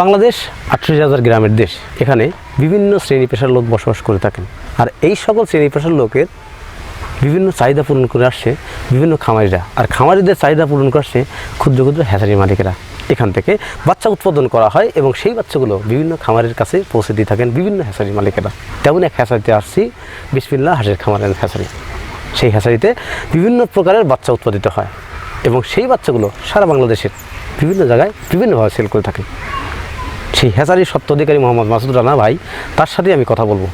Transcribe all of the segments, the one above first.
বাংলাদেশ আটত্রিশ হাজার গ্রামের দেশ। এখানে বিভিন্ন শ্রেণি পেশার লোক বসবাস করে থাকেন। আর এই সকল শ্রেণি পেশার লোকের বিভিন্ন চাহিদা পূরণ করে আসছে বিভিন্ন খামারিরা। আর খামারিদের চাহিদা পূরণ করছে ক্ষুদ্র ক্ষুদ্র হ্যাচারি মালিকেরা। এখান থেকে বাচ্চা উৎপাদন করা হয় এবং সেই বাচ্চাগুলো বিভিন্ন খামারের কাছে পৌঁছে দিয়ে থাকেন বিভিন্ন হ্যাচারি মালিকেরা। তেমন এক হ্যাচারিতে আসছি বিসমিল্লা হাঁসের খামারের হ্যাচারি। সেই হ্যাচারিতে বিভিন্ন প্রকারের বাচ্চা উৎপাদিত হয় এবং সেই বাচ্চাগুলো সারা বাংলাদেশের বিভিন্ন জায়গায় বিভিন্নভাবে সেল করে থাকে। সেই হ্যাচারির সত্ত্বাধিকারী মোহাম্মদ মাসুদ রানা ভাই, তার সাথে আমি কথা বলব।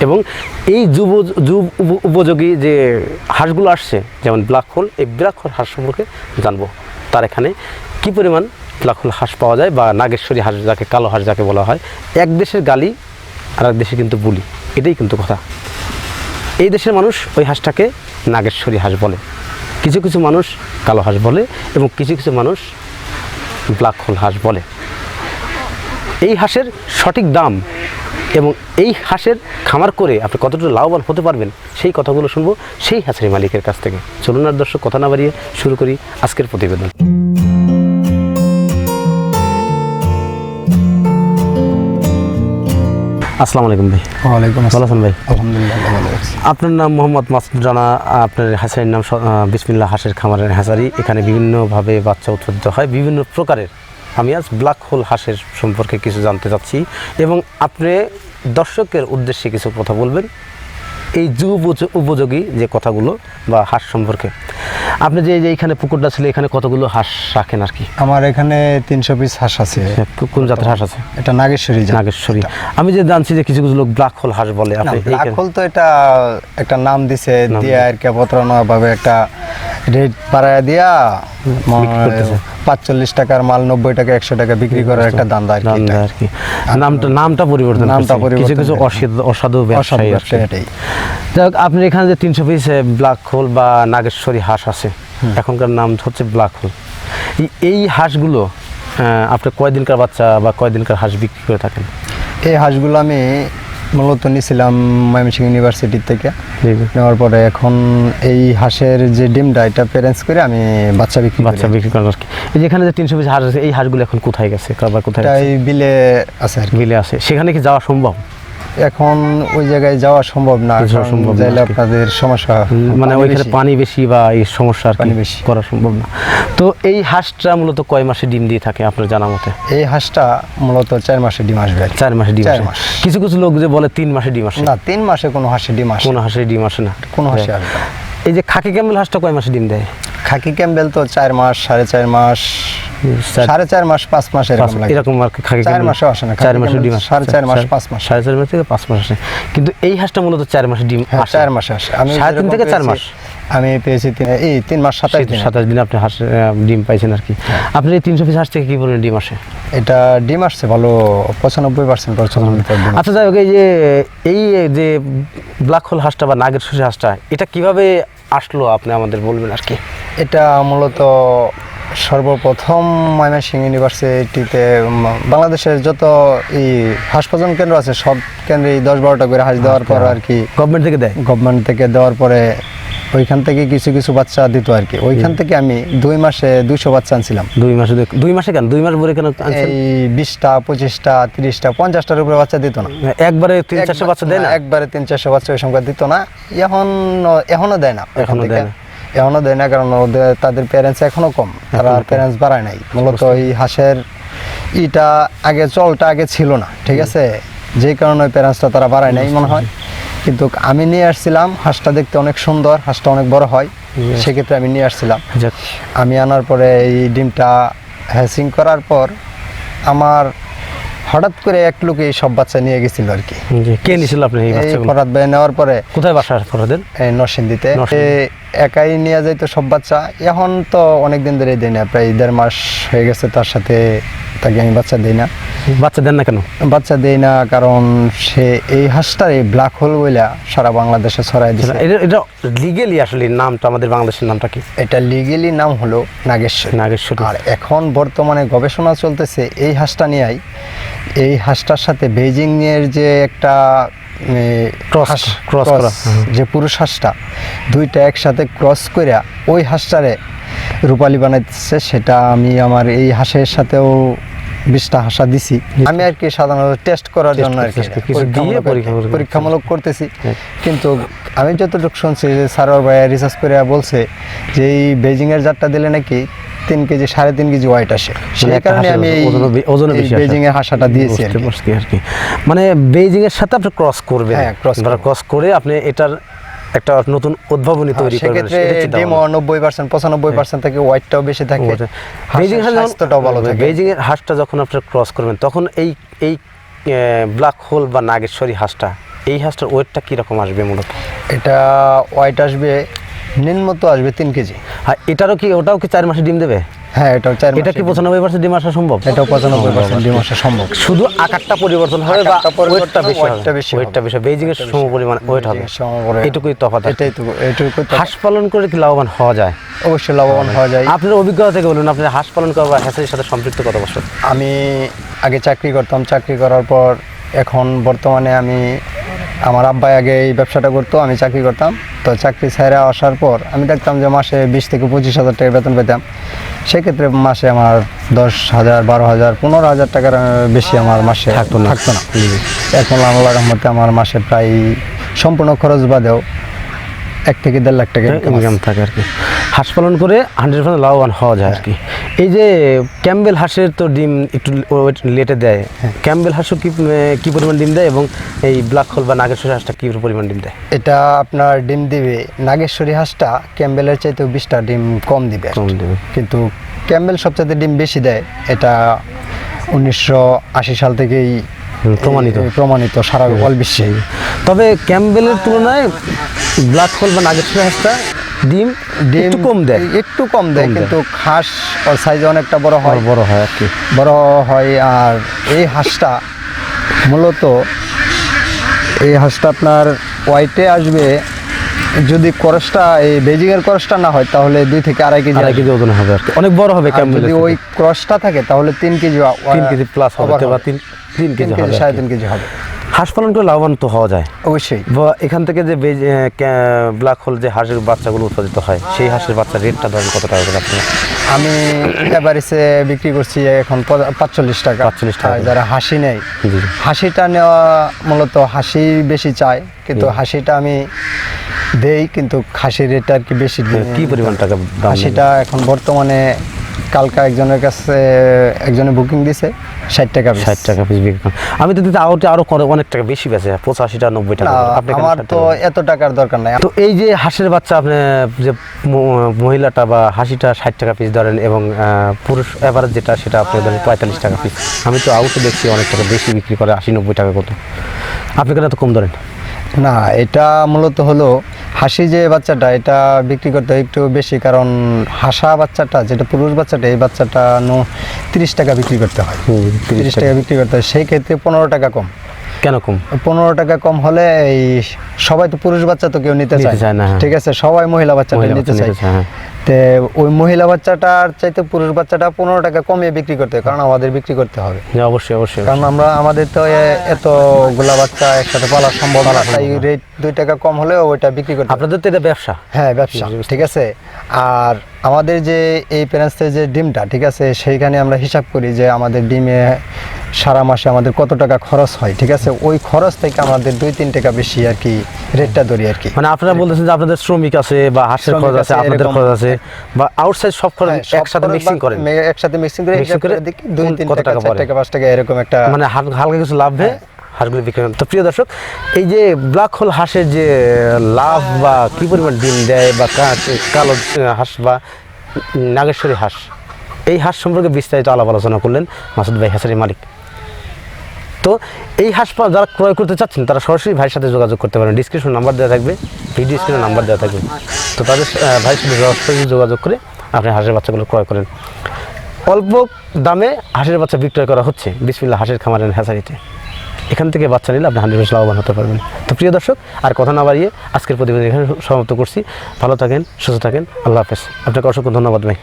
এবং এই যুব যুব উপ- উপযোগী যে হাঁসগুলো আসছে, যেমন ব্ল্যাক হোল, এই ব্ল্যাক হোল হাঁস সম্পর্কে জানব। তার এখানে কি পরিমাণ ব্ল্যাক হোল হাঁস পাওয়া যায় বা নাগেশ্বরী হাঁস যাকে, কালো হাঁস যাকে বলা হয়, এক দেশের গালি আর এক দেশে কিন্তু বুলি, এটাই কিন্তু কথা। এই দেশের মানুষ ওই হাঁসটাকে নাগেশ্বরী হাঁস বলে। কিছু কিছু মানুষ কালো হাঁস বলে এবং কিছু কিছু মানুষ ব্ল্যাক হোল হাঁস বলে। এই হাঁসের সঠিক দাম এবং এই হাঁসের খামার করে আপনি কতটা লাভবান হতে পারবেন সেই কথাগুলো শুনব সেই হাঁসের মালিকের কাছ থেকে। চলুন আর দর্শক কথা না বাড়িয়ে শুরু করি আজকের প্রতিবেদন। আসসালামু আলাইকুম ভাই। ওয়ালাইকুম ভালো আছেন ভাই? আলহামদুলিল্লাহ ভালো আছি। আপনার নাম মোহাম্মদ মাসুদ রানা আপনার হাসারির নাম বিসমিল্লা হাঁসের খামারের হাসারি। এখানে বিভিন্নভাবে বাচ্চা উৎপাদিত হয় বিভিন্ন প্রকারের। আমি আজ ব্ল্যাক হোল হাঁসের সম্পর্কে কিছু জানতে চাচ্ছি এবং আপনি দর্শকের উদ্দেশ্যে কিছু কথা বলবেন এই যুব উপযোগী যে কথাগুলো বা হাঁস সম্পর্কে। আপনি যে এখানে পুকুরটা ছিল এখানে কতগুলো হাঁস রাখেন আর কি? আমার এখানে তিনশো পিস হাঁস আছে। কোন জাতের হাঁস আছে? এটা নাগেশ্বরী। নাগেশ্বরী। আমি যে জানছি যে কিছু কিছু লোক ব্ল্যাক হোল হাঁস বলে আপনি ব্ল্যাক হোল তো এটা একটা নাম দিছে দিয়ে আর কি প্রতারণা ভাবে একটা রেট বাড়ায় দিয়া পাঁচচল্লিশ টাকার মাল নব্বই টাকা একশো টাকা বিক্রি করার একটা দান্দা আর কি নামটা নামটা পরিবর্তন নামটা পরিবর্তন কিছু কিছু অসাধু ব্যবসায়ী এটাই। যাই হোক, আপনার এখানে যে তিনশো পিস ব্ল্যাক হোল বা নাগেশ্বরী হাঁস আছে এখনকার নাম হচ্ছে ব্ল্যাক হোল। এই- হাঁসগুলো আহ, আপনি কয়দিনকার বাচ্চা বা কয়দিনকার হাঁস বিক্রি করে থাকেন? এই হাঁসগুলো আমি মূলত নিয়েছিলাম ময়মনসিংহ ইউনিভার্সিটি থেকে। নেওয়ার পরে এখন এই হাঁসের যে ডিমটা এটা প্যারেন্টস করে আমি বাচ্চা বিক্রি বাচ্চা বিক্রি করার আর কি? এই যেখানে যে তিনশো পিস হাঁস আছে এই হাঁসগুলো এখন কোথায় গেছে? কারবার কোথায় এই বিলে আছে আর বিলে আছে। সেখানে কি যাওয়া সম্ভব? এখন ওই জায়গায় যাওয়া সম্ভব না সম্ভব যাইলে আপনাদের সমস্যা মানে ওইখানে পানি বেশি বা এই সমস্যা আর কি পানি বেশি। করা সম্ভব না। তো এই হাঁসটা মূলত কয় মাসে ডিম দিয়ে থাকে আপনার জানা মতে? এই হাঁসটা মূলত চার মাসে ডিম আসবে। চার মাসে ডিম চার আসে। মাস। কিছু কিছু লোক যে বলে তিন মাসে ডিম আসে। না তিন মাসে কোনো হাঁসে ডিম আসে। কোনো হাঁসের ডিম আসে না। কোনো হাঁসে। আসবে না। এই যে খাকি ক্যামেল হাঁসটা কয় মাসে ডিম দেয়? খাকি ক্যাম্বেল তো চার মাস সাড়ে চার মাস সাড়ে চার মাস পাঁচ মাস এরকম লাগে। এরকম আর কি চার মাসে আসে না, চার মাসে ডিম সাড়ে চার মাস, পাঁচ মাস। সাড়ে চার মাস থেকে পাঁচ মাস আসে। কিন্তু এই হাঁসটা মূলত চার মাসে ডিম হ্যাঁ, আসে। চার মাসে আসে। আমি সাড়ে তিন থেকে চার মাস। আমি পেয়েছি এই তিন মাস সাতাশ দিন। সাতাশ দিন আপনি হাঁস ডিম পাইছেন আর কি। হ্যাঁ। এই তিনশো পিস হাঁস থেকে কি ডিম আসে? এটা ডিম আসছে ভালো পঁচানব্বই পার্সেন্ট আচ্ছা যাই হোক এই যে এই যে ব্ল্যাক হোল হাঁসটা বা নাগের শসী হাঁসটা এটা কীভাবে আসলো আপনি আমাদের বলবেন আর কি? এটা মূলত সর্বপ্রথম ময়মনসিংহ ইউনিভার্সিটিতে বাংলাদেশের যত এই হাসপাতাল কেন্দ্র আছে সব কেন্দ্রে দশ বারোটা করে হাঁস দেওয়ার পর আর কি গভর্নমেন্ট থেকে দেয়? গভর্নমেন্ট থেকে দেওয়ার পরে ওইখান থেকে কিছু কিছু বাচ্চা দিত আর কি। ওইখান থেকে আমি দুই মাসে দুইশো বাচ্চা আনছিলাম। দুই মাসে দুই- মাসে কেন? দুই মাস পরে কেন? এই বিশটা পঁচিশটা তিরিশটা পঞ্চাশটার উপরে বাচ্চা দিত না। একবারে তিন চারশো বাচ্চা দেয় না? একবারে তিন চারশো বাচ্চা ওই সংখ্যা দিত না। এখন এখনও দেয় না। ওইখান এখনও দেয় না। এখনও দেয় না কারণ ওদের তাদের প্যারেন্টস এখনও কম। তারা। প্যারেন্টস বাড়ায় নাই। মূলত এই হাঁসের ইটা আগে চলটা আগে ছিল না ঠিক আছে? যে কারণে ওই প্যারেন্টসটা তারা বাড়ায় নাই মনে হয়। কিন্তু আমি নিয়ে আসছিলাম হাঁসটা দেখতে অনেক সুন্দর হাঁসটা অনেক বড় হয়। সেক্ষেত্রে আমি নিয়ে আসছিলাম। আমি আনার পরে এই ডিমটা হ্যাসিং করার পর আমার হঠাৎ করে এক লোক এই সব বাচ্চা নিয়ে গেছিল আর কি। কে নিয়েছিল আপনি এই বাচ্চাগুলো? ফরাদ ভাই নেওয়ার পরে কোথায় বাসা ফরাদের? এই নরসিংদীতে। একাই নিয়ে যাইতো সব বাচ্চা। এখন তো অনেক দিন ধরে দেয় না প্রায় দেড় মাস হয়ে গেছে তার সাথে তাকে আমি বাচ্চা দেই না। বাচ্চা দেন না কেন? বাচ্চা দেই না কারণ সে এই হাঁসটার এই ব্ল্যাক হোল বইলা সারা বাংলাদেশে ছড়াই দিছে। এটা এটা লিগেলি আসলে নামটা আমাদের বাংলাদেশের নামটা কি? এটা লিগেলি নাম হলো নাগেশ্বর। নাগেশ্বর। আর এখন বর্তমানে গবেষণা চলতেছে এই হাঁসটা নিয়েই। এই হাঁসটার সাথে বেজিং এর যে একটা হাঁস- cross cross, করা, যে পুরুষ হাঁসটা দুইটা একসাথে ক্রস করে ওই হাঁসটারে রূপালি বানাইতেছে সেটা আমি আমার এই হাঁসের সাথেও বিশটা হাসা দিছি আমি আর কি সাধারণত টেস্ট করার জন্য আর কি পরীক্ষামূলক করতেছি হ্যাঁ। কিন্তু আমি যতটুকু শুনছি যে সারোয়ার ভাইয়া রিসার্চ করে বলছে যে এই বেজিং এর জাতটা দিলে নাকি তিন কেজি সাড়ে তিন কেজি ওয়াইট আসে সেই মানে কারণে আমি আসে। বেজিং এর হাসাটা দিয়েছি আর কি। মানে বেইজিং এর সাথে আপনি ক্রস করবেন হ্যাঁ। ক্রস করে আপনি এটার একটা নতুন উদ্ভাবনী তৈরি করবেন। সেক্ষেত্রে ডিমও নব্বই পার্সেন্ট পঁচানব্বই পার্সেন্ট থেকে ওয়াইটটাও বেশি থাকে। স্বাস্থ্যটাও ভালো থাকে। বেইজিং এর হাঁসটা যখন আপনি ক্রস করবেন তখন এই এই ব্ল্যাক হোল বা নাগেশ্বরী হাঁসটা এই হাঁসটার ওয়েটটা কীরকম আসবে মূলত? এটা ওয়াইট আসবে নিম্নত আসবে তিন কেজি। আর এটারও কি ওটাও কি চার মাসে ডিম দেবে? হ্যাঁ এটাও চার এটা কি পঁচানব্বই পার্সেন্ট ডিম আসা সম্ভব? এটাও পঁচানব্বই পার্সেন্ট ডিম আসা সম্ভব। শুধু আকারটা পরিবর্তন হবে বা ওয়েটটা বেশি ওয়েটটা বেশি ওয়েটটা বেশি বেইজিং এর সম পরিমাণ ওয়েট হবে। এটুকুই তফাৎ এটাই তো এটুকু তো হাঁস পালন করে কি লাভবান হওয়া যায়? অবশ্যই লাভবান হওয়া যায়। আপনার অভিজ্ঞতা থেকে বলুন আপনি হাঁস পালন করা বা হ্যাঁসের সাথে সম্পৃক্ত কত বছর? আমি আগে চাকরি করতাম। চাকরি করার পর এখন বর্তমানে আমি আমার আব্বাই আগে এই ব্যবসাটা করতো আমি চাকরি করতাম। তো চাকরি ছেড়ে আসার পর আমি দেখতাম যে মাসে বিশ থেকে পঁচিশ হাজার টাকা বেতন পেতাম। সেক্ষেত্রে মাসে আমার দশ হাজার বারো হাজার পনেরো হাজার টাকার বেশি আমার মাসে থাকতো না। থাকতো না। এখন আল্লাহ রহমতে আমার মাসে প্রায় সম্পূর্ণ খরচ বাদেও এক থেকে দেড় লাখ টাকা ইনকাম থাকে আর কি। হাঁস পালন করে হান্ড্রেড পার্সেন্ট লাভবান হওয়া যায় আর কি। এই যে ক্যাম্বেল হাঁসের তো ডিম একটু লেটে দেয়। ক্যাম্বেল হাঁসও কি কী পরিমাণ ডিম দেয় এবং এই ব্ল্যাক হোল বা নাগেশ্বরী হাঁসটা কী পরিমাণ ডিম দেয়? এটা আপনার ডিম দিবে নাগেশ্বরী হাঁসটা ক্যাম্বেলের চাইতেও বিশটা ডিম কম দিবে কম দেবে। কিন্তু ক্যাম্বেল সবচেয়ে ডিম বেশি দেয় এটা উনিশশো আশি সাল থেকেই প্রমাণিত। প্রমাণিত সারা অল বিশ্বে। তবে ক্যাম্বেলের তুলনায় ব্ল্যাক হোল বা নাগেশ্বরী হাঁসটা ডিম ডিম কম দেয়। একটু কম দেয় কিন্তু হাঁস ওর সাইজ অনেকটা বড় হয়। বড় হয় আর কি বড় হয় আর এই হাঁসটা মূলত এই হাঁসটা আপনার হোয়াইটে আসবে যদি করসটা এই বেজিং এর করসটা না হয় তাহলে দুই থেকে আড়াই কেজি আড়াই। কেজি ওজন হবে আর কি অনেক বড় হবে যদি ওই ক্রসটা থাকে তাহলে তিন কেজি তিন কেজি প্লাস হবে বা তিন তিন কেজি সাড়ে তিন কেজি হবে। হাঁস পালন করে লাভবান তো হওয়া যায় অবশ্যই বা এখান থেকে যে ব্ল্যাক হোল যে হাঁসের বাচ্চাগুলো উৎপাদিত হয় সেই হাঁসের বাচ্চার রেটটা ধরেন কত টাকা করে আপনি আমি এভারেজে বিক্রি করছি এখন পাঁচচল্লিশ টাকা 45 টাকা। যারা হাসি নেয়। হাসিটা নেওয়া মূলত হাসি বেশি চায় কিন্তু হাসিটা আমি দেই কিন্তু খাসির রেটটা আর কি বেশি দিই। কি পরিমাণ টাকা হাসিটা এখন বর্তমানে কালকা একজনের কাছে একজনে বুকিং দিছে ষাট টাকা। ষাট টাকা পিস বিক্রি। আমি তো দিতে আরও আরও করে অনেক টাকা বেশি বেছে পঁচাশি টাকা নব্বই টাকা আমার তো এত টাকার দরকার নাই। তো এই যে হাঁসের বাচ্চা আপনি যে মহিলাটা বা হাসিটা ষাট টাকা পিস ধরেন এবং পুরুষ এভারেজ যেটা সেটা আপনি ধরেন পঁয়তাল্লিশ টাকা পিস আমি তো আউটে দেখছি অনেক টাকা বেশি বিক্রি করে আশি নব্বই টাকা কত। আপনি কেন এত কম ধরেন। না এটা মূলত হলো হাসি যে বাচ্চাটা এটা বিক্রি করতে হয় একটু বেশি কারণ হাসা বাচ্চাটা যেটা পুরুষ বাচ্চাটা এই বাচ্চাটা তিরিশ টাকা বিক্রি করতে হয়। তিরিশ টাকা। বিক্রি করতে হয় সেই ক্ষেত্রে পনেরো টাকা কম। কেন কম? পনেরো টাকা কম হলে এই সবাই তো পুরুষ বাচ্চা তো কেউ নিতে চায়। না, হ্যাঁ। ঠিক আছে সবাই মহিলা বাচ্চাটা নিতে বাচ্চা চায়। নিতে চায়, হ্যাঁ। তে ওই মহিলা বাচ্চাটার চাইতে পুরুষ বাচ্চাটা পনেরো টাকা কমিয়ে বিক্রি করতে হয় কারণ আমাদের বিক্রি করতে হবে। অবশ্যই অবশ্যই কারণ আমরা আমাদের তো এ- এতগুলা বাচ্চা একসাথে পালা সম্ভব না তাই রেট দুই টাকা কম হলেও ওইটা বিক্রি করতে হবে। আপনাদের তো এটা ব্যবসা। হ্যাঁ ব্যবসা ঠিক আছে। আর আমাদের যে এই প্যারেন্টসের যে ডিমটা ঠিক আছে সেইখানে আমরা হিসাব করি যে আমাদের ডিমে সারা মাসে আমাদের কত টাকা খরচ হয় ঠিক আছে? ওই খরচ থেকে আমাদের দুই তিন টাকা বেশি আর কি রেটটা ধরি আর কি। মানে আপনারা বলতেছেন যে আপনাদের শ্রমিক আছে বা হাঁসের খরচ আছে আপনাদের খরচ আছে বা আউটসাইড সব খরচ হ্যাঁ, সব একসাথে মিক্সিং করেন। একসাথে মিক্সিং করে হিসাব করে দেখি দুই তিন টাকা টাকা টাকা পাঁচ টাকা এরকম একটা মানে হাল- হালকা কিছু লাভ হ্যাঁ। হাঁসগুলো বিক্রি করেন। তো প্রিয় দর্শক, এই যে ব্ল্যাক হোল হাঁসের যে লাভ বা কি পরিমাণ ডিম দেয় বা কালো হাঁস বা নাগেশ্বরী হাঁস, এই হাঁস সম্পর্কে বিস্তারিত আলাপ আলোচনা করলেন মাসুদ ভাই হাঁসের মালিক। তো এই হাঁস পা- যারা ক্রয় করতে চাচ্ছেন, তারা সরাসরি ভাইয়ের সাথে যোগাযোগ করতে পারেন। ডিসক্রিপশন নাম্বার দেওয়া থাকবে ভিডিও স্ক্রিনে নাম্বার দেওয়া থাকবে। তো তাদের ভাইয়ের সাথে সরাসরি যোগাযোগ করে আপনি হাঁসের বাচ্চাগুলো ক্রয় করেন। অল্প দামে হাঁসের বাচ্চা বিক্রয় করা হচ্ছে বিসমিল্লা হাঁসের খামারের হ্যাচারিতে এখান থেকে বাচ্চা নিলে আপনি হান্ড্রেড পার্সেন্ট লাভবান হতে পারবেন। তো প্রিয় দর্শক, আর কথা না বাড়িয়ে আজকের প্রতিবেদন এখানে সমাপ্ত করছি। ভালো থাকেন, সুস্থ থাকেন, আল্লাহ হাফেজ। আপনাকে অসংখ্য ধন্যবাদ ভাই।